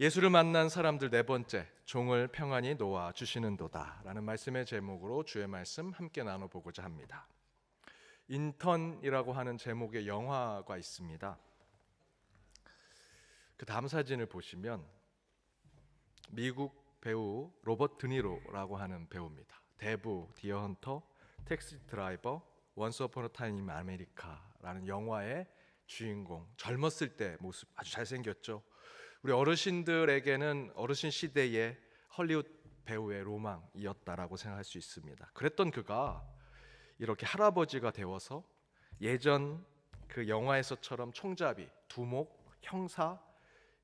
예수를 만난 사람들 네 번째 종을 평안히 놓아 주시는도다라는 말씀의 제목으로 주의 말씀 함께 나눠보고자 합니다. 인턴이라고 하는 제목의 영화가 있습니다. 그 다음 사진을 보시면 미국 배우 로버트 드니로라고 하는 배우입니다. 대부, 디어 헌터, 택시 드라이버, 원스 어폰 어 타임 아메리카라는 영화의 주인공 젊었을 때 모습 아주 잘생겼죠. 우리 어르신들에게는 어르신 시대의 헐리우드 배우의 로망이었다라고 생각할 수 있습니다. 그랬던 그가 이렇게 할아버지가 되어서 예전 그 영화에서처럼 총잡이, 두목, 형사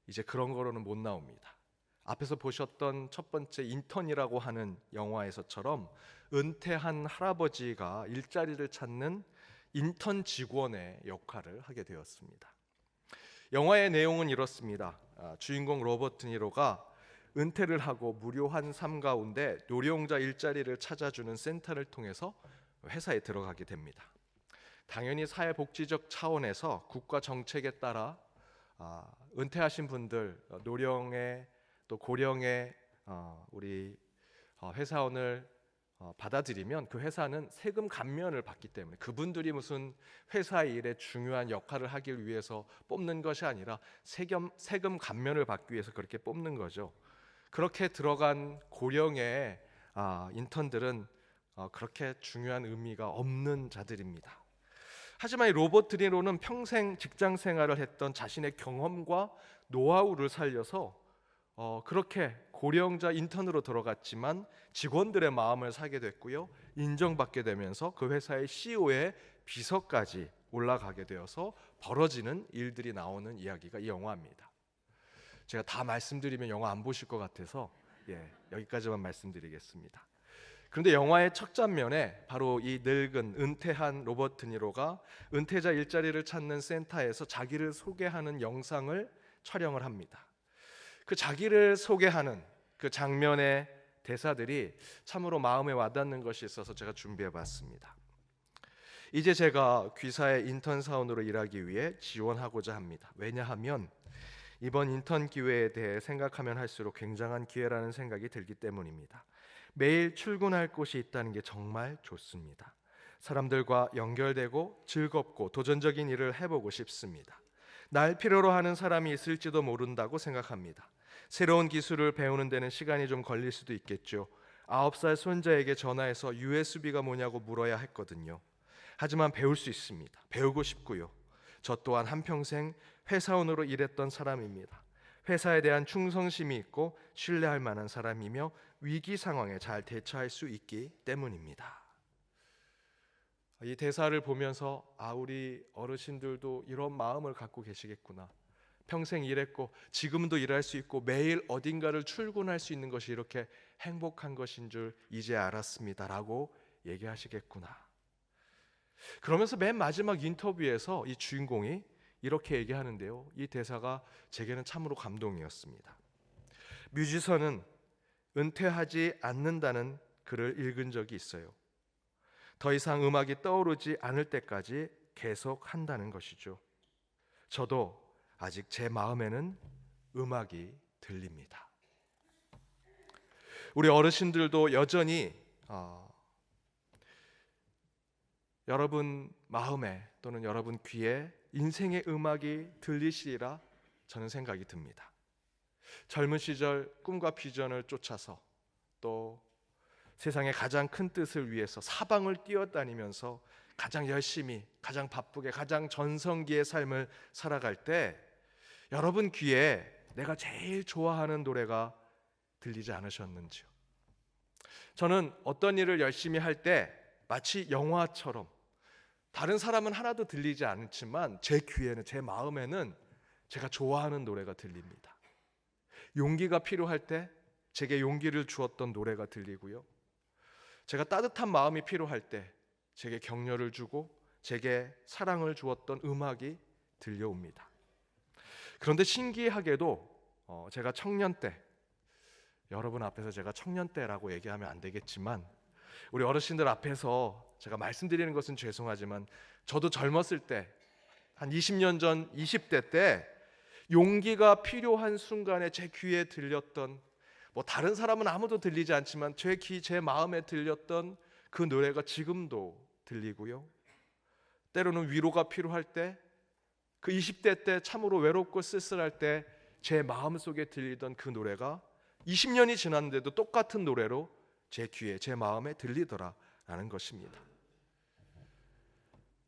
이제 그런 거로는 못 나옵니다. 앞에서 보셨던 첫 번째 인턴이라고 하는 영화에서처럼 은퇴한 할아버지가 일자리를 찾는 인턴 직원의 역할을 하게 되었습니다. 영화의 내용은 이렇습니다. 아, 주인공 로버트 니로가 은퇴를 하고 무료한 삶 가운데 노령자 일자리를 찾아주는 센터를 통해서 회사에 들어가게 됩니다. 당연히 사회복지적 차원에서 국가 정책에 따라 아, 은퇴하신 분들 어, 노령의 또 고령의 어, 우리 어, 회사원을 어, 받아들이면 그 회사는 세금 감면을 받기 때문에 그분들이 무슨 회사 일에 중요한 역할을 하기 위해서 뽑는 것이 아니라 세금 세금 감면을 받기 위해서 그렇게 뽑는 거죠. 그렇게 들어간 고령의 아, 인턴들은 어, 그렇게 중요한 의미가 없는 자들입니다. 하지만 이 로버트 니로는 평생 직장 생활을 했던 자신의 경험과 노하우를 살려서 어, 그렇게 고령자 인턴으로 들어갔지만 직원들의 마음을 사게 됐고요. 인정받게 되면서 그 회사의 CEO의 비서까지 올라가게 되어서 벌어지는 일들이 나오는 이야기가 이 영화입니다. 제가 다 말씀드리면 영화 안 보실 것 같아서 예, 여기까지만 말씀드리겠습니다. 그런데 영화의 첫 장면에 바로 이 늙은 은퇴한 로버트 니로가 은퇴자 일자리를 찾는 센터에서 자기를 소개하는 영상을 촬영을 합니다. 그 자기를 소개하는 그 장면의 대사들이 참으로 마음에 와닿는 것이 있어서 제가 준비해 봤습니다. 이제 제가 귀사의 인턴 사원으로 일하기 위해 지원하고자 합니다. 왜냐하면 이번 인턴 기회에 대해 생각하면 할수록 굉장한 기회라는 생각이 들기 때문입니다. 매일 출근할 곳이 있다는 게 정말 좋습니다. 사람들과 연결되고 즐겁고 도전적인 일을 해보고 싶습니다. 날 필요로 하는 사람이 있을지도 모른다고 생각합니다. 새로운 기술을 배우는 데는 시간이 좀 걸릴 수도 있겠죠. 아홉 살 손자에게 전화해서 USB가 뭐냐고 물어야 했거든요. 하지만 배울 수 있습니다. 배우고 싶고요. 저 또한 한평생 회사원으로 일했던 사람입니다. 회사에 대한 충성심이 있고 신뢰할 만한 사람이며 위기 상황에 잘 대처할 수 있기 때문입니다. 이 대사를 보면서 아 우리 어르신들도 이런 마음을 갖고 계시겠구나. 평생 일했고 지금도 일할 수 있고 매일 어딘가를 출근할 수 있는 것이 이렇게 행복한 것인 줄 이제 알았습니다라고 얘기하시겠구나. 그러면서 맨 마지막 인터뷰에서 이 주인공이 이렇게 얘기하는데요. 이 대사가 제게는 참으로 감동이었습니다. 뮤지션은 은퇴하지 않는다는 글을 읽은 적이 있어요. 더 이상 음악이 떠오르지 않을 때까지 계속 한다는 것이죠. 저도 아직 제 마음에는 음악이 들립니다. 우리 어르신들도 여전히 어, 여러분 마음에 또는 여러분 귀에 인생의 음악이 들리시리라 저는 생각이 듭니다. 젊은 시절 꿈과 비전을 쫓아서 또 세상의 가장 큰 뜻을 위해서 사방을 뛰어다니면서 가장 열심히, 가장 바쁘게, 가장 전성기의 삶을 살아갈 때 여러분 귀에 내가 제일 좋아하는 노래가 들리지 않으셨는지요? 저는 어떤 일을 열심히 할 때 마치 영화처럼 다른 사람은 하나도 들리지 않지만 제 귀에는 제 마음에는 제가 좋아하는 노래가 들립니다. 용기가 필요할 때 제게 용기를 주었던 노래가 들리고요. 제가 따뜻한 마음이 필요할 때 제게 격려를 주고 제게 사랑을 주었던 음악이 들려옵니다. 그런데 신기하게도 어, 제가 청년 때 여러분 앞에서 제가 청년 때라고 얘기하면 안 되겠지만 우리 어르신들 앞에서 제가 말씀드리는 것은 죄송하지만 저도 젊었을 때 한 20년 전 20대 때 용기가 필요한 순간에 제 귀에 들렸던 뭐 다른 사람은 아무도 들리지 않지만 제 귀, 제 마음에 들렸던 그 노래가 지금도 들리고요. 때로는 위로가 필요할 때, 그 20대 때 참으로 외롭고 쓸쓸할 때 제 마음 속에 들리던 그 노래가 20년이 지났는데도 똑같은 노래로 제 귀에, 제 마음에 들리더라라는 것입니다.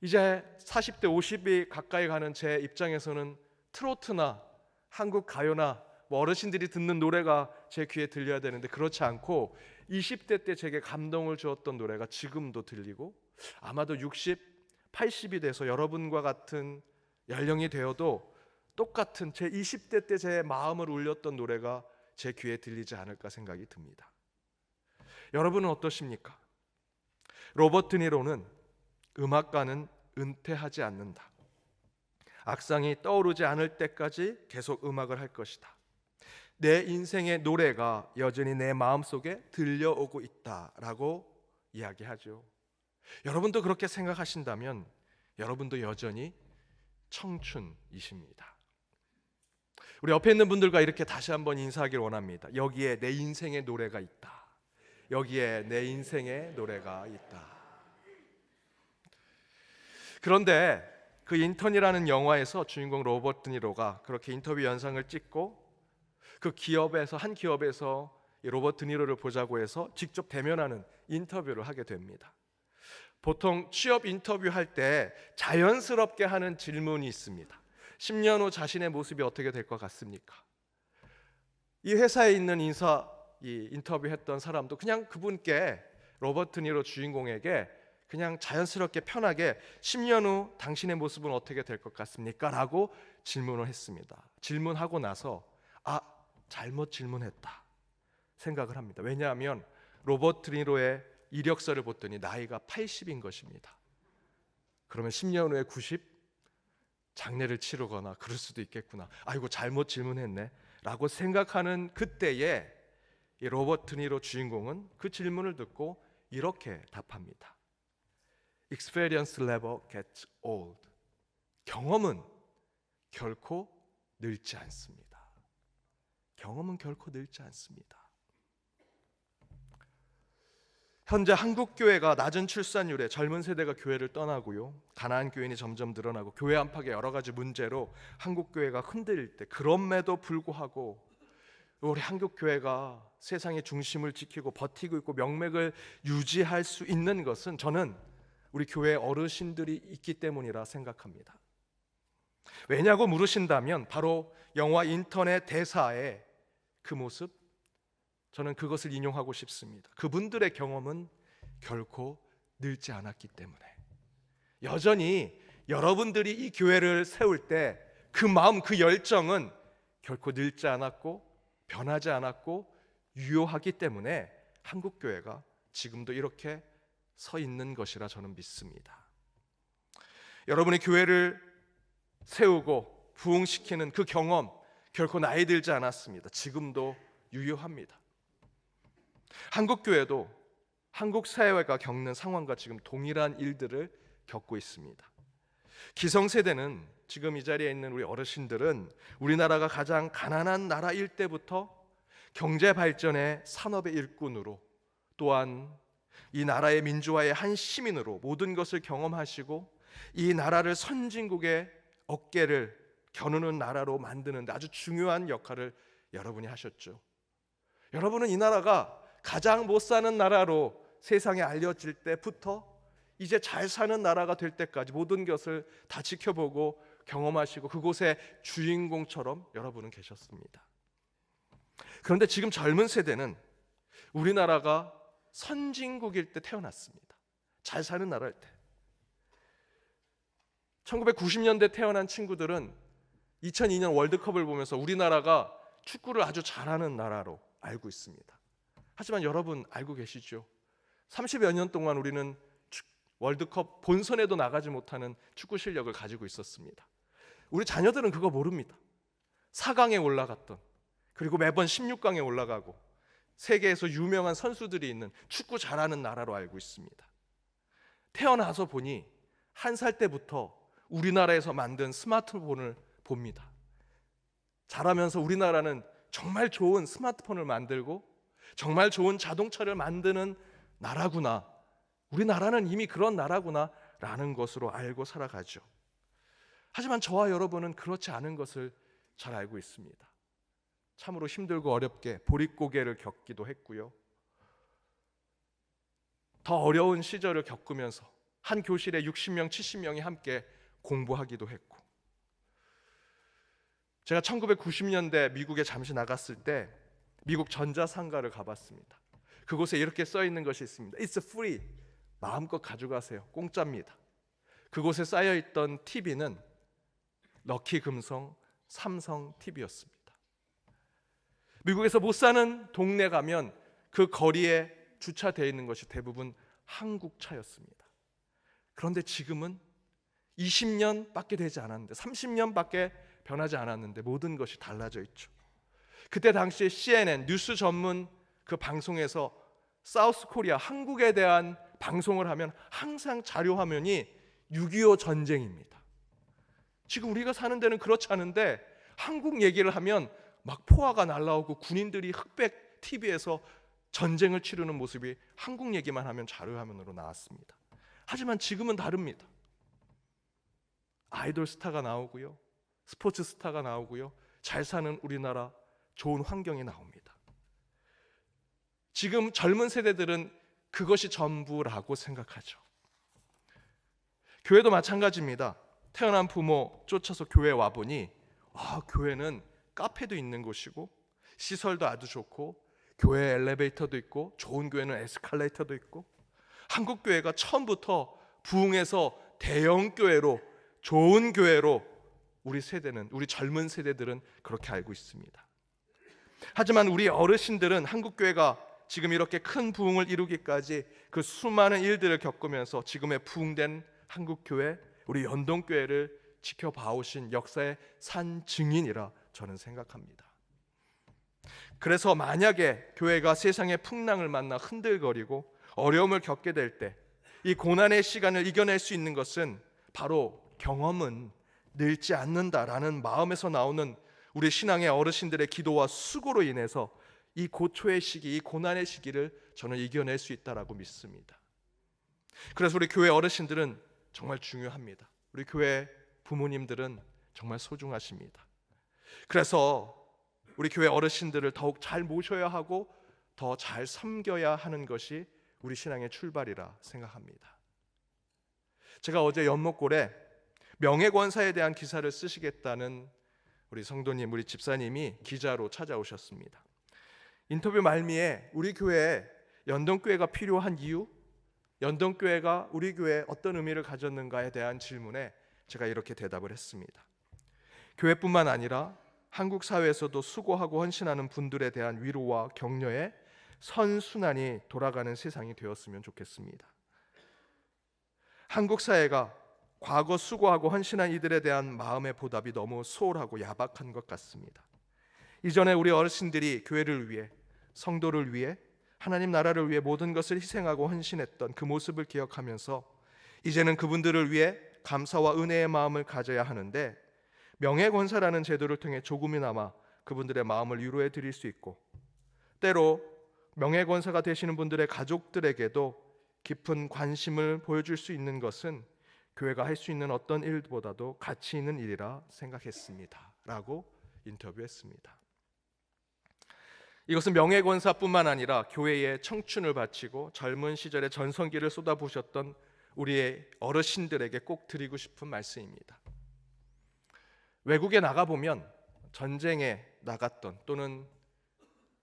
이제 40대, 50이 가까이 가는 제 입장에서는 트로트나 한국 가요나 뭐 어르신들이 듣는 노래가 제 귀에 들려야 되는데 그렇지 않고 20대 때 제게 감동을 주었던 노래가 지금도 들리고 아마도 60, 80이 돼서 여러분과 같은 연령이 되어도 똑같은 제 20대 때 제 마음을 울렸던 노래가 제 귀에 들리지 않을까 생각이 듭니다. 여러분은 어떠십니까? 로버트 니로는 음악가는 은퇴하지 않는다. 악상이 떠오르지 않을 때까지 계속 음악을 할 것이다. 내 인생의 노래가 여전히 내 마음속에 들려오고 있다라고 이야기하죠. 여러분도 그렇게 생각하신다면 여러분도 여전히 청춘이십니다. 우리 옆에 있는 분들과 이렇게 다시 한번 인사하길 원합니다. 여기에 내 인생의 노래가 있다. 여기에 내 인생의 노래가 있다. 그런데 그 인턴이라는 영화에서 주인공 로버트 니로가 그렇게 인터뷰 영상을 찍고 그 기업에서 한 기업에서 이 로버트 니로를 보자고 해서 직접 대면하는 인터뷰를 하게 됩니다. 보통 취업 인터뷰 할 때 자연스럽게 하는 질문이 있습니다. 10년 후 자신의 모습이 어떻게 될 것 같습니까? 이 회사에 있는 인사 이 인터뷰했던 사람도 그냥 그분께 로버트 니로 주인공에게 그냥 자연스럽게 편하게 10년 후 당신의 모습은 어떻게 될 것 같습니까? 라고 질문을 했습니다. 질문하고 나서 아 잘못 질문했다 생각을 합니다. 왜냐하면 로버트 니로의 이력서를 봤더니 나이가 80인 것입니다. 그러면 10년 후에 90 장례를 치르거나 그럴 수도 있겠구나. 아이고 잘못 질문했네. 라고 생각하는 그때에 이 로버트 니로 주인공은 그 질문을 듣고 이렇게 답합니다. Experience never gets old. 경험은 결코 늙지 않습니다. 경험은 결코 늙지 않습니다. 현재 한국 교회가 낮은 출산율에 젊은 세대가 교회를 떠나고요. 가난한 교인이 점점 늘어나고 교회 안팎의 여러 가지 문제로 한국 교회가 흔들릴 때 그럼에도 불구하고 우리 한국 교회가 세상의 중심을 지키고 버티고 있고 명맥을 유지할 수 있는 것은 저는 우리 교회 어르신들이 있기 때문이라 생각합니다. 왜냐고 물으신다면 바로 영화 인터넷 대사의 그 모습 저는 그것을 인용하고 싶습니다. 그분들의 경험은 결코 늙지 않았기 때문에 여전히 여러분들이 이 교회를 세울 때 그 마음 그 열정은 결코 늙지 않았고 변하지 않았고 유효하기 때문에 한국 교회가 지금도 이렇게 서 있는 것이라 저는 믿습니다. 여러분이 교회를 세우고 부흥시키는 그 경험 결코 나이 들지 않았습니다. 지금도 유효합니다. 한국 교회도 한국 사회가 겪는 상황과 지금 동일한 일들을 겪고 있습니다. 기성세대는 지금 이 자리에 있는 우리 어르신들은 우리나라가 가장 가난한 나라일 때부터 경제 발전의 산업의 일꾼으로 또한 이 나라의 민주화의 한 시민으로 모든 것을 경험하시고 이 나라를 선진국의 어깨를 겨누는 나라로 만드는데 아주 중요한 역할을 여러분이 하셨죠. 여러분은 이 나라가 가장 못 사는 나라로 세상에 알려질 때부터 이제 잘 사는 나라가 될 때까지 모든 것을 다 지켜보고 경험하시고 그곳의 주인공처럼 여러분은 계셨습니다. 그런데 지금 젊은 세대는 우리나라가 선진국일 때 태어났습니다. 잘 사는 나라일 때. 1990년대 태어난 친구들은 2002년 월드컵을 보면서 우리나라가 축구를 아주 잘하는 나라로 알고 있습니다. 하지만 여러분 알고 계시죠? 30여 년 동안 우리는 월드컵 본선에도 나가지 못하는 축구 실력을 가지고 있었습니다. 우리 자녀들은 그거 모릅니다. 4강에 올라갔던 그리고 매번 16강에 올라가고 세계에서 유명한 선수들이 있는 축구 잘하는 나라로 알고 있습니다. 태어나서 보니 한 살 때부터 우리나라에서 만든 스마트폰을 봅니다. 자라면서 우리나라는 정말 좋은 스마트폰을 만들고 정말 좋은 자동차를 만드는 나라구나. 우리나라는 이미 그런 나라구나라는 것으로 알고 살아가죠. 하지만 저와 여러분은 그렇지 않은 것을 잘 알고 있습니다. 참으로 힘들고 어렵게 보릿고개를 겪기도 했고요. 더 어려운 시절을 겪으면서 한 교실에 60명, 70명이 함께 공부하기도 했고 제가 1990년대 미국에 잠시 나갔을 때 미국 전자상가를 가봤습니다. 그곳에 이렇게 써 있는 것이 있습니다. It's free. 마음껏 가져가세요. 공짜입니다. 그곳에 쌓여 있던 TV는 럭키 금성 삼성 TV였습니다. 미국에서 못 사는 동네 가면 그 거리에 주차되어 있는 것이 대부분 한국 차였습니다. 그런데 지금은 20년밖에 되지 않았는데 30년밖에 변하지 않았는데 모든 것이 달라져 있죠. 그때 당시에 CNN 뉴스 전문 그 방송에서 사우스 코리아 한국에 대한 방송을 하면 항상 자료 화면이 6.25 전쟁입니다. 지금 우리가 사는 데는 그렇지 않은데 한국 얘기를 하면 막 포화가 날라오고 군인들이 흑백 TV에서 전쟁을 치르는 모습이 한국 얘기만 하면 자료 화면으로 나왔습니다. 하지만 지금은 다릅니다. 아이돌 스타가 나오고요. 스포츠 스타가 나오고요. 잘 사는 우리나라 좋은 환경이 나옵니다. 지금 젊은 세대들은 그것이 전부라고 생각하죠. 교회도 마찬가지입니다. 태어난 부모 쫓아서 교회 와 보니 아, 교회는 카페도 있는 곳이고 시설도 아주 좋고 교회 엘리베이터도 있고 좋은 교회는 에스컬레이터도 있고 한국 교회가 처음부터 부흥해서 대형 교회로 좋은 교회로 우리 세대는 우리 젊은 세대들은 그렇게 알고 있습니다. 하지만 우리 어르신들은 한국 교회가 지금 이렇게 큰 부흥을 이루기까지 그 수많은 일들을 겪으면서 지금의 부흥된 한국 교회 우리 연동 교회를 지켜봐 오신 역사의 산 증인이라 저는 생각합니다. 그래서 만약에 교회가 세상의 풍랑을 만나 흔들거리고 어려움을 겪게 될 때 이 고난의 시간을 이겨낼 수 있는 것은 바로 경험은 늙지 않는다라는 마음에서 나오는 우리 신앙의 어르신들의 기도와 수고로 인해서 이 고초의 시기, 이 고난의 시기를 저는 이겨낼 수 있다라고 믿습니다. 그래서 우리 교회 어르신들은 정말 중요합니다. 우리 교회 부모님들은 정말 소중하십니다. 그래서 우리 교회 어르신들을 더욱 잘 모셔야 하고 더 잘 섬겨야 하는 것이 우리 신앙의 출발이라 생각합니다. 제가 어제 연목골에 명예권사에 대한 기사를 쓰시겠다는 우리 성도님, 우리 집사님이 기자로 찾아오셨습니다. 인터뷰 말미에 우리 교회에 연동교회가 필요한 이유, 연동교회가 우리 교회에 어떤 의미를 가졌는가에 대한 질문에 제가 이렇게 대답을 했습니다. 교회뿐만 아니라 한국 사회에서도 수고하고 헌신하는 분들에 대한 위로와 격려에 선순환이 돌아가는 세상이 되었으면 좋겠습니다. 한국 사회가 과거 수고하고 헌신한 이들에 대한 마음의 보답이 너무 소홀하고 야박한 것 같습니다. 이전에 우리 어르신들이 교회를 위해 성도를 위해 하나님 나라를 위해 모든 것을 희생하고 헌신했던 그 모습을 기억하면서 이제는 그분들을 위해 감사와 은혜의 마음을 가져야 하는데 명예 권사라는 제도를 통해 조금이나마 그분들의 마음을 위로해 드릴 수 있고 때로 명예 권사가 되시는 분들의 가족들에게도 깊은 관심을 보여줄 수 있는 것은 교회가 할 수 있는 어떤 일보다도 가치 있는 일이라 생각했습니다.라고 인터뷰했습니다. 이것은 명예권사뿐만 아니라 교회에 청춘을 바치고 젊은 시절에 전성기를 쏟아부으셨던 우리의 어르신들에게 꼭 드리고 싶은 말씀입니다. 외국에 나가 보면 전쟁에 나갔던 또는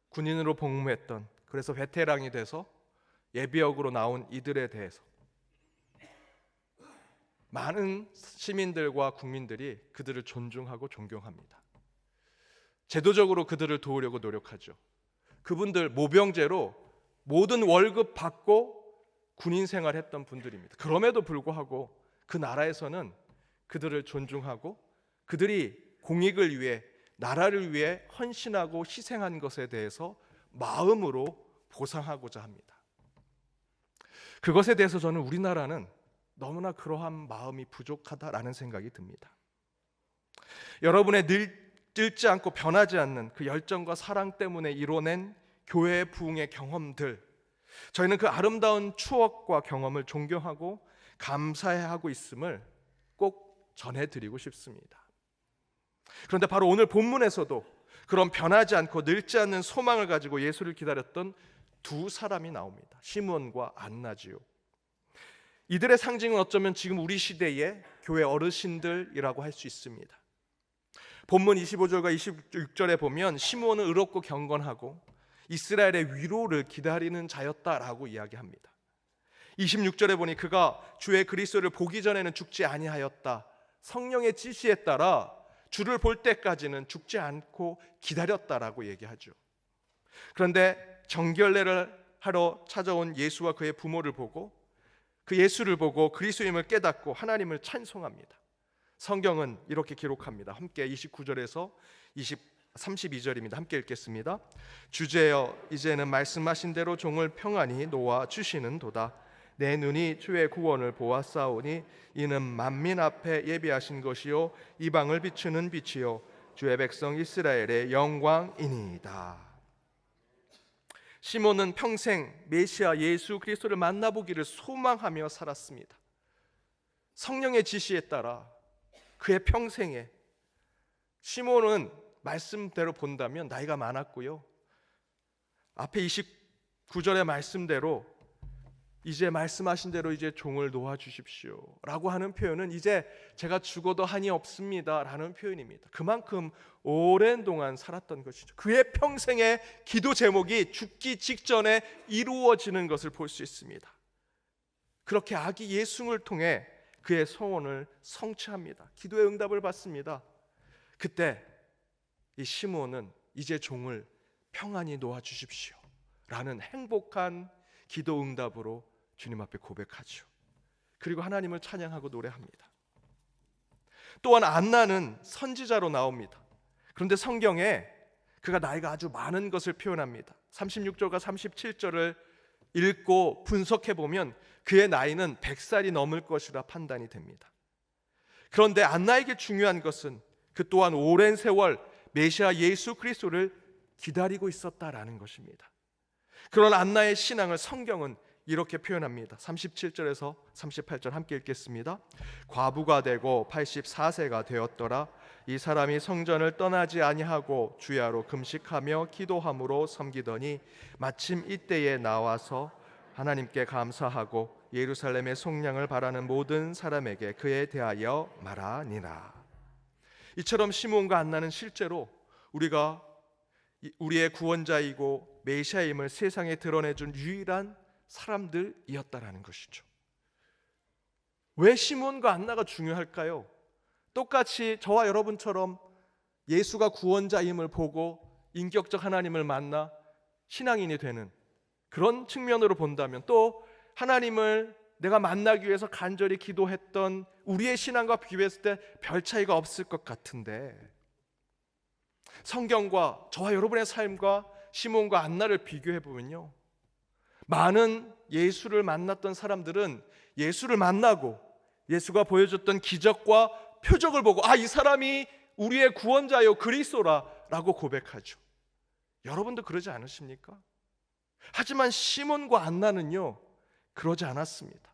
군인으로 복무했던 그래서 베테랑이 돼서 예비역으로 나온 이들에 대해서 많은 시민들과 국민들이 그들을 존중하고 존경합니다. 제도적으로 그들을 도우려고 노력하죠. 그분들 모병제로 모든 월급 받고 군인 생활했던 분들입니다. 그럼에도 불구하고 그 나라에서는 그들을 존중하고 그들이 공익을 위해 나라를 위해 헌신하고 희생한 것에 대해서 마음으로 보상하고자 합니다. 그것에 대해서 저는 우리나라는 너무나 그러한 마음이 부족하다라는 생각이 듭니다. 여러분의 늙, 늙지 않고 변하지 않는 그 열정과 사랑 때문에 이뤄낸 교회의 부흥의 경험들 저희는 그 아름다운 추억과 경험을 존경하고 감사해하고 있음을 꼭 전해드리고 싶습니다. 그런데 바로 오늘 본문에서도 그런 변하지 않고 늙지 않는 소망을 가지고 예수를 기다렸던 두 사람이 나옵니다. 시몬과 안나지요. 이들의 상징은 어쩌면 지금 우리 시대의 교회 어르신들이라고 할 수 있습니다. 본문 25절과 26절에 보면 시몬은 의롭고 경건하고 이스라엘의 위로를 기다리는 자였다라고 이야기합니다. 26절에 보니 그가 주의 그리스도를 보기 전에는 죽지 아니하였다. 성령의 지시에 따라 주를 볼 때까지는 죽지 않고 기다렸다라고 얘기하죠. 그런데 정결례를 하러 찾아온 예수와 그의 부모를 보고 그 예수를 보고 그리스도임을 깨닫고 하나님을 찬송합니다. 성경은 이렇게 기록합니다. 함께 29절에서 20 32절입니다. 함께 읽겠습니다. 주제여 이제는 말씀하신 대로 종을 평안히 놓아 주시는 도다. 내 눈이 주의 구원을 보았사오니 이는 만민 앞에 예비하신 것이요 이방을 비추는 빛이요 주의 백성 이스라엘의 영광이니이다. 시몬은 평생 메시아 예수 그리스도를 만나보기를 소망하며 살았습니다. 성령의 지시에 따라 그의 평생에 시몬은 말씀대로 본다면 나이가 많았고요. 앞에 29절의 말씀대로 이제 말씀하신 대로 이제 종을 놓아 주십시오라고 하는 표현은 이제 제가 죽어도 한이 없습니다라는 표현입니다. 그만큼 오랜 동안 살았던 것이죠. 그의 평생의 기도 제목이 죽기 직전에 이루어지는 것을 볼 수 있습니다. 그렇게 아기 예수를 통해 그의 소원을 성취합니다. 기도의 응답을 받습니다. 그때 이 시몬은 이제 종을 평안히 놓아 주십시오. 라는 행복한 기도 응답으로 주님 앞에 고백하죠. 그리고 하나님을 찬양하고 노래합니다. 또한 안나는 선지자로 나옵니다. 그런데 성경에 그가 나이가 아주 많은 것을 표현합니다. 36절과 37절을 읽고 분석해 보면 그의 나이는 100살이 넘을 것이라 판단이 됩니다. 그런데 안나에게 중요한 것은 그 또한 오랜 세월 메시아 예수 그리스도를 기다리고 있었다라는 것입니다. 그런 안나의 신앙을 성경은 이렇게 표현합니다. 37절에서 38절 함께 읽겠습니다. 과부가 되고 84세가 되었더라. 이 사람이 성전을 떠나지 아니하고 주야로 금식하며 기도함으로 섬기더니 마침 이때에 나와서 하나님께 감사하고 예루살렘의 속량을 바라는 모든 사람에게 그에 대하여 말하니라. 이처럼 시몬과 안나는 실제로 우리가 우리의 구원자이고 메시아임을 세상에 드러내준 유일한 사람들이었다라는 것이죠. 왜 시몬과 안나가 중요할까요? 똑같이 저와 여러분처럼 예수가 구원자임을 보고 인격적 하나님을 만나 신앙인이 되는 그런 측면으로 본다면 또 하나님을 내가 만나기 위해서 간절히 기도했던 우리의 신앙과 비교했을 때 별 차이가 없을 것 같은데 성경과 저와 여러분의 삶과 시몬과 안나를 비교해 보면요. 많은 예수를 만났던 사람들은 예수를 만나고 예수가 보여줬던 기적과 표적을 보고 아, 이 사람이 우리의 구원자요 그리스도라라고 고백하죠. 여러분도 그러지 않으십니까? 하지만 시몬과 안나는요. 그러지 않았습니다.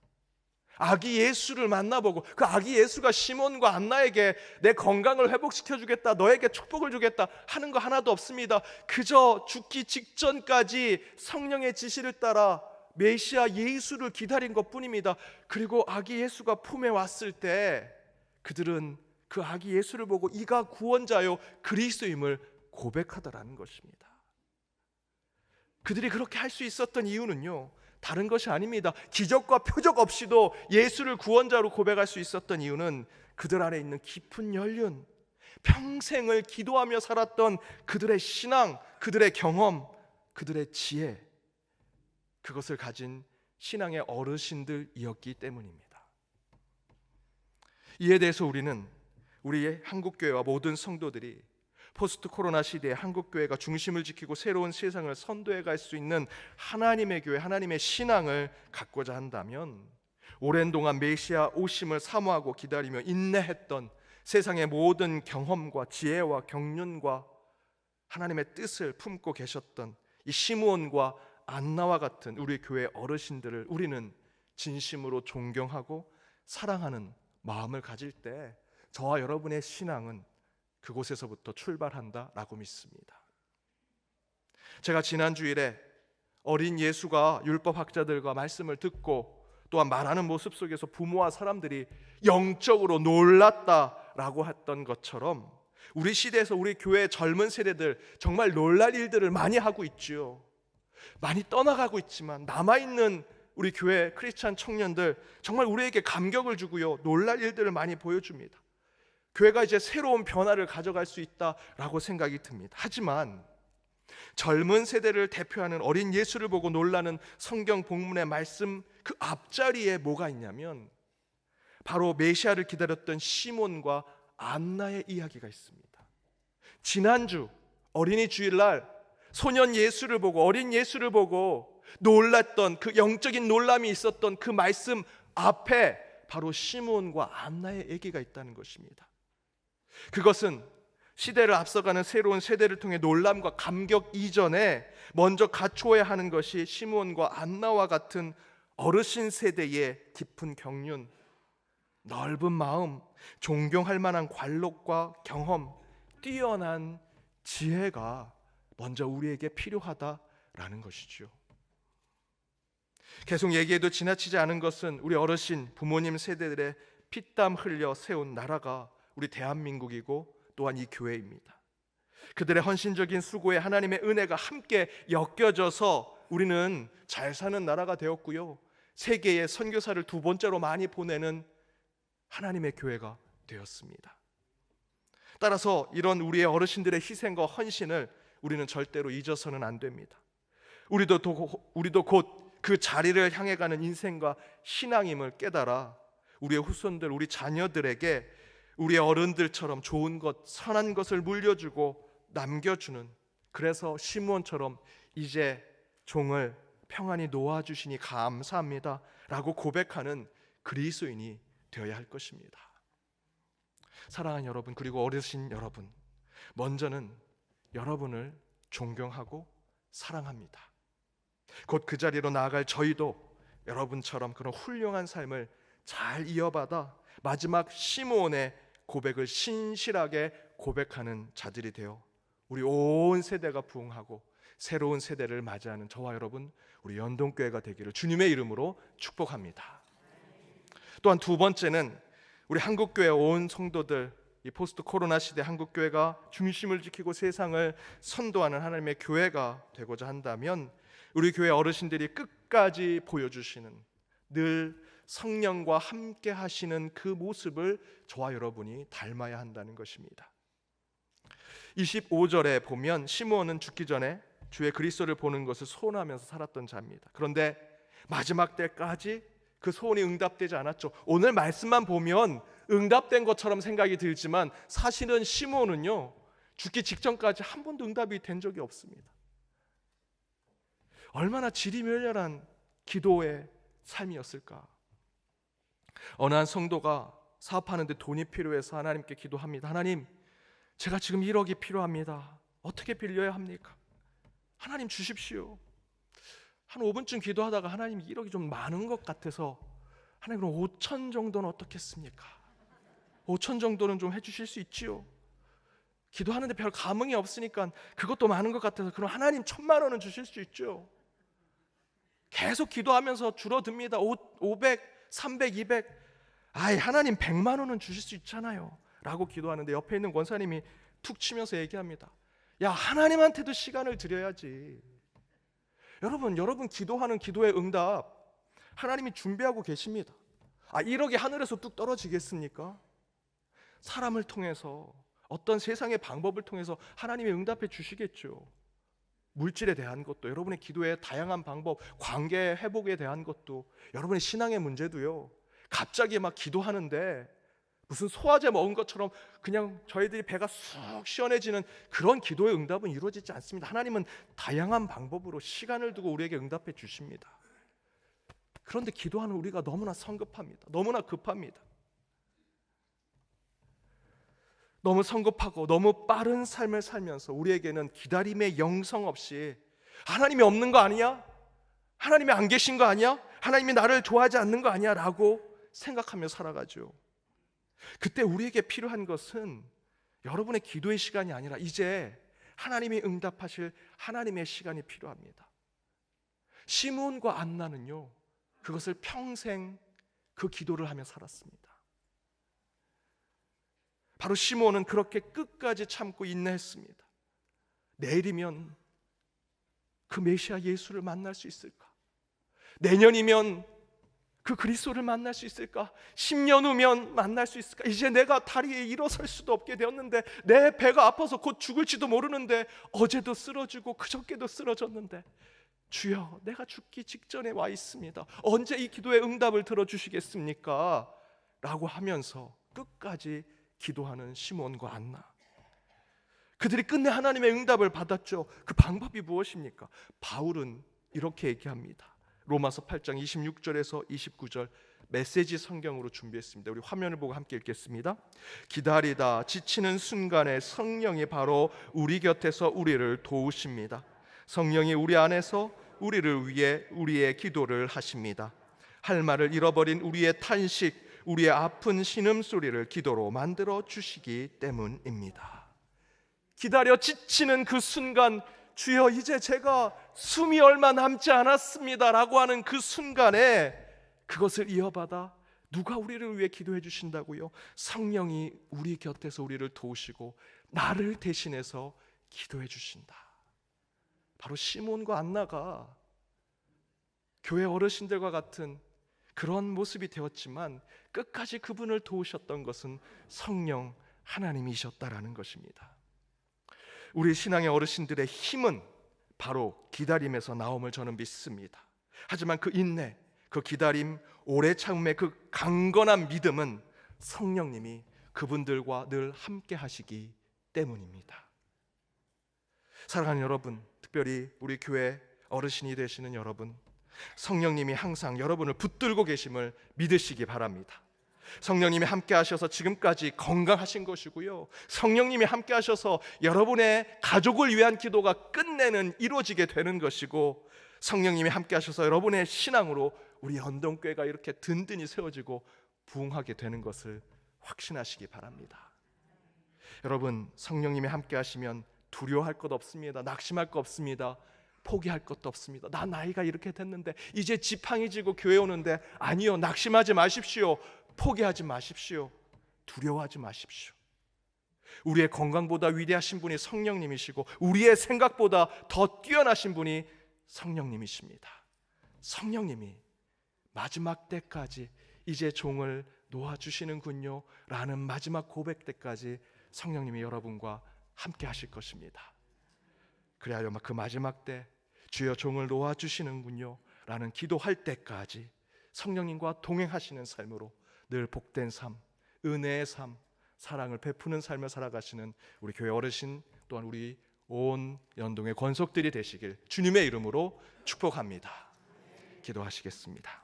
아기 예수를 만나보고 그 아기 예수가 시몬과 안나에게 내 건강을 회복시켜 주겠다, 너에게 축복을 주겠다 하는 거 하나도 없습니다. 그저 죽기 직전까지 성령의 지시를 따라 메시아 예수를 기다린 것 뿐입니다. 그리고 아기 예수가 품에 왔을 때 그들은 그 아기 예수를 보고 이가 구원자요 그리스도임을 고백하더라는 것입니다. 그들이 그렇게 할 수 있었던 이유는요. 다른 것이 아닙니다. 기적과 표적 없이도 예수를 구원자로 고백할 수 있었던 이유는 그들 안에 있는 깊은 연륜, 평생을 기도하며 살았던 그들의 신앙, 그들의 경험, 그들의 지혜, 그것을 가진 신앙의 어르신들이었기 때문입니다. 이에 대해서 우리는 우리의 한국교회와 모든 성도들이 포스트 코로나 시대에 한국 교회가 중심을 지키고 새로운 세상을 선도해 갈 수 있는 하나님의 교회, 하나님의 신앙을 갖고자 한다면 오랜 동안 메시아 오심을 사모하고 기다리며 인내했던 세상의 모든 경험과 지혜와 경륜과 하나님의 뜻을 품고 계셨던 이 시므온과 안나와 같은 우리 교회 어르신들을 우리는 진심으로 존경하고 사랑하는 마음을 가질 때 저와 여러분의 신앙은 그곳에서부터 출발한다라고 믿습니다. 제가 지난 주일에 어린 예수가 율법 학자들과 말씀을 듣고 또한 말하는 모습 속에서 부모와 사람들이 영적으로 놀랐다라고 했던 것처럼 우리 시대에서 우리 교회 젊은 세대들 정말 놀랄 일들을 많이 하고 있지요. 많이 떠나가고 있지만 남아 있는 우리 교회 크리스찬 청년들 정말 우리에게 감격을 주고요. 놀랄 일들을 많이 보여줍니다. 교회가 이제 새로운 변화를 가져갈 수 있다라고 생각이 듭니다. 하지만 젊은 세대를 대표하는 어린 예수를 보고 놀라는 성경 본문의 말씀 그 앞자리에 뭐가 있냐면 바로 메시아를 기다렸던 시몬과 안나의 이야기가 있습니다. 지난주 어린이 주일날 소년 예수를 보고 어린 예수를 보고 놀랐던 그 영적인 놀람이 있었던 그 말씀 앞에 바로 시몬과 안나의 얘기가 있다는 것입니다. 그것은 시대를 앞서가는 새로운 세대를 통해 놀람과 감격 이전에 먼저 갖추어야 하는 것이 시몬과 안나와 같은 어르신 세대의 깊은 경륜, 넓은 마음, 존경할 만한 관록과 경험, 뛰어난 지혜가 먼저 우리에게 필요하다라는 것이죠. 계속 얘기해도 지나치지 않은 것은 우리 어르신 부모님 세대들의 피땀 흘려 세운 나라가 우리 대한민국이고 또한 이 교회입니다. 그들의 헌신적인 수고에 하나님의 은혜가 함께 엮여져서 우리는 잘 사는 나라가 되었고요. 세계에 선교사를 두 번째로 많이 보내는 하나님의 교회가 되었습니다. 따라서 이런 우리의 어르신들의 희생과 헌신을 우리는 절대로 잊어서는 안 됩니다. 우리도 도, 우리도 곧 그 자리를 향해 가는 인생과 신앙임을 깨달아 우리의 후손들, 우리 자녀들에게 우리의 어른들처럼 좋은 것, 선한 것을 물려주고 남겨주는 그래서 시므온처럼 이제 종을 평안히 놓아 주시니 감사합니다 라고 고백하는 그리스인이 되어야 할 것입니다. 사랑하는 여러분 그리고 어르신 여러분 먼저는 여러분을 존경하고 사랑합니다. 곧 그 자리로 나아갈 저희도 여러분처럼 그런 훌륭한 삶을 잘 이어받아 마지막 시므온의 고백을 신실하게 고백하는 자들이 되어 우리 온 세대가 부흥하고 새로운 세대를 맞이하는 저와 여러분 우리 연동교회가 되기를 주님의 이름으로 축복합니다. 또한 두 번째는 우리 한국교회 온 성도들 이 포스트 코로나 시대 한국 교회가 중심을 지키고 세상을 선도하는 하나님의 교회가 되고자 한다면 우리 교회 어르신들이 끝까지 보여주시는 늘 성령과 함께 하시는 그 모습을 저와 여러분이 닮아야 한다는 것입니다. 25절에 보면 시므온은 죽기 전에 주의 그리스도를 보는 것을 소원하면서 살았던 자입니다. 그런데 마지막 때까지 그 소원이 응답되지 않았죠. 오늘 말씀만 보면 응답된 것처럼 생각이 들지만 사실은 시므온은요 죽기 직전까지 한 번도 응답이 된 적이 없습니다. 얼마나 지리멸렬한 기도의 삶이었을까. 어느 한 성도가 사업하는데 돈이 필요해서 하나님께 기도합니다. 하나님, 제가 지금 1억이 필요합니다. 어떻게 빌려야 합니까? 하나님 주십시오. 한 5분쯤 기도하다가 하나님 1억이 좀 많은 것 같아서 하나님 그럼 5천 정도는 어떻겠습니까? 5천 정도는 좀 해주실 수 있지요. 기도하는데 별 감흥이 없으니까 그것도 많은 것 같아서 그럼 하나님 천만 원은 주실 수 있죠. 계속 기도하면서 줄어듭니다. 500, 300, 200. 아이 하나님 100만 원은 주실 수 있잖아요. 라고 기도하는데 옆에 있는 권사님이 툭 치면서 얘기합니다. 야 하나님한테도 시간을 드려야지. 여러분, 여러분 기도하는 기도의 응답 하나님이 준비하고 계십니다. 아, 1억이 하늘에서 뚝 떨어지겠습니까? 사람을 통해서 어떤 세상의 방법을 통해서 하나님이 응답해 주시겠죠. 물질에 대한 것도 여러분의 기도의 다양한 방법, 관계 회복에 대한 것도 여러분의 신앙의 문제도요. 갑자기 막 기도하는데 무슨 소화제 먹은 것처럼 그냥 저희들이 배가 쑥 시원해지는 그런 기도의 응답은 이루어지지 않습니다. 하나님은 다양한 방법으로 시간을 두고 우리에게 응답해 주십니다. 그런데 기도하는 우리가 너무나 성급합니다. 너무나 급합니다. 너무 성급하고 너무 빠른 삶을 살면서 우리에게는 기다림의 영성 없이 하나님이 없는 거 아니야? 하나님이 안 계신 거 아니야? 하나님이 나를 좋아하지 않는 거 아니야? 라고 생각하며 살아가죠. 그때 우리에게 필요한 것은 여러분의 기도의 시간이 아니라 이제 하나님이 응답하실 하나님의 시간이 필요합니다. 시므온과 안나는요. 그것을 평생 그 기도를 하며 살았습니다. 바로 시므온은 그렇게 끝까지 참고 인내했습니다. 내일이면 그 메시아 예수를 만날 수 있을까? 내년이면 그 그리스도를 만날 수 있을까? 10년 후면 만날 수 있을까? 이제 내가 다리에 일어설 수도 없게 되었는데 내 배가 아파서 곧 죽을지도 모르는데 어제도 쓰러지고 그저께도 쓰러졌는데 주여 내가 죽기 직전에 와 있습니다. 언제 이 기도의 응답을 들어 주시겠습니까? 라고 하면서 끝까지 기도하는 시몬과 안나. 그들이 끝내 하나님의 응답을 받았죠. 그 방법이 무엇입니까? 바울은 이렇게 얘기합니다. 로마서 8장 26절에서 29절 메시지 성경으로 준비했습니다. 우리 화면을 보고 함께 읽겠습니다. 기다리다 지치는 순간에 성령이 바로 우리 곁에서 우리를 도우십니다. 성령이 우리 안에서 우리를 위해 우리의 기도를 하십니다. 할 말을 잃어버린 우리의 탄식, 우리의 아픈 신음 소리를 기도로 만들어 주시기 때문입니다. 기다려 지치는 그 순간 주여 이제 제가 숨이 얼마 남지 않았습니다라고 하는 그 순간에 그것을 이어받아 누가 우리를 위해 기도해 주신다고요? 성령이 우리 곁에서 우리를 도우시고 나를 대신해서 기도해 주신다. 바로 시몬과 안나가 교회 어르신들과 같은 그런 모습이 되었지만 끝까지 그분을 도우셨던 것은 성령 하나님이셨다라는 것입니다. 우리 신앙의 어르신들의 힘은 바로 기다림에서 나옴을 저는 믿습니다. 하지만 그 인내, 그 기다림, 오래 참음의 그 강건한 믿음은 성령님이 그분들과 늘 함께 하시기 때문입니다. 사랑하는 여러분, 특별히 우리 교회 어르신이 되시는 여러분, 성령님이 항상 여러분을 붙들고 계심을 믿으시기 바랍니다. 성령님이 함께 하셔서 지금까지 건강하신 것이고요. 성령님이 함께 하셔서 여러분의 가족을 위한 기도가 끝내는 이루어지게 되는 것이고 성령님이 함께 하셔서 여러분의 신앙으로 우리 연동교회가 이렇게 든든히 세워지고 부흥하게 되는 것을 확신하시기 바랍니다. 여러분, 성령님이 함께 하시면 두려워할 것 없습니다. 낙심할 것 없습니다. 포기할 것도 없습니다. 나 나이가 이렇게 됐는데 이제 지팡이 지고 교회 오는데 아니요. 낙심하지 마십시오. 포기하지 마십시오. 두려워하지 마십시오. 우리의 건강보다 위대하신 분이 성령님이시고 우리의 생각보다 더 뛰어나신 분이 성령님이십니다. 성령님이 마지막 때까지 이제 종을 놓아 주시는군요. 라는 마지막 고백 때까지 성령님이 여러분과 함께 하실 것입니다. 그래야 그 마지막 때 주여 종을 놓아 주시는군요. 라는 기도할 때까지 성령님과 동행하시는 삶으로 늘 복된 삶, 은혜의 삶, 사랑을 베푸는 삶을 살아가시는 우리 교회 어르신 또한 우리 온 연동의 권속들이 되시길 주님의 이름으로 축복합니다. 기도하시겠습니다.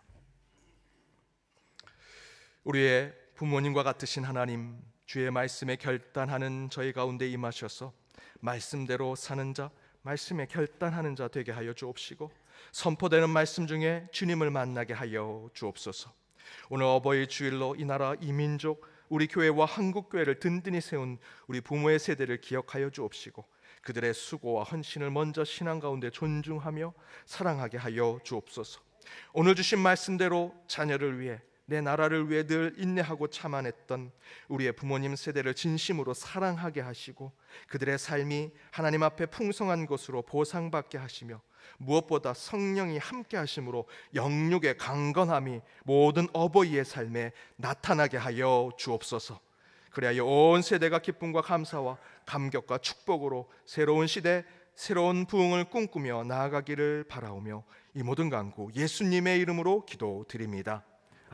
우리의 부모님과 같으신 하나님, 주의 말씀에 결단하는 저희 가운데 임하셔서 말씀대로 사는 자, 말씀에 결단하는 자 되게 하여 주옵시고 선포되는 말씀 중에 주님을 만나게 하여 주옵소서. 오늘 어버이 주일로 이 나라 이 민족 우리 교회와 한국 교회를 든든히 세운 우리 부모의 세대를 기억하여 주옵시고 그들의 수고와 헌신을 먼저 신앙 가운데 존중하며 사랑하게 하여 주옵소서. 오늘 주신 말씀대로 자녀를 위해 내 나라를 위해 늘 인내하고 참아냈던 우리의 부모님 세대를 진심으로 사랑하게 하시고 그들의 삶이 하나님 앞에 풍성한 것으로 보상받게 하시며 무엇보다 성령이 함께 하심으로 영육의 강건함이 모든 어버이의 삶에 나타나게 하여 주옵소서. 그래야 온 세대가 기쁨과 감사와 감격과 축복으로 새로운 시대 새로운 부흥을 꿈꾸며 나아가기를 바라오며 이 모든 간구 예수님의 이름으로 기도드립니다.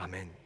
아멘.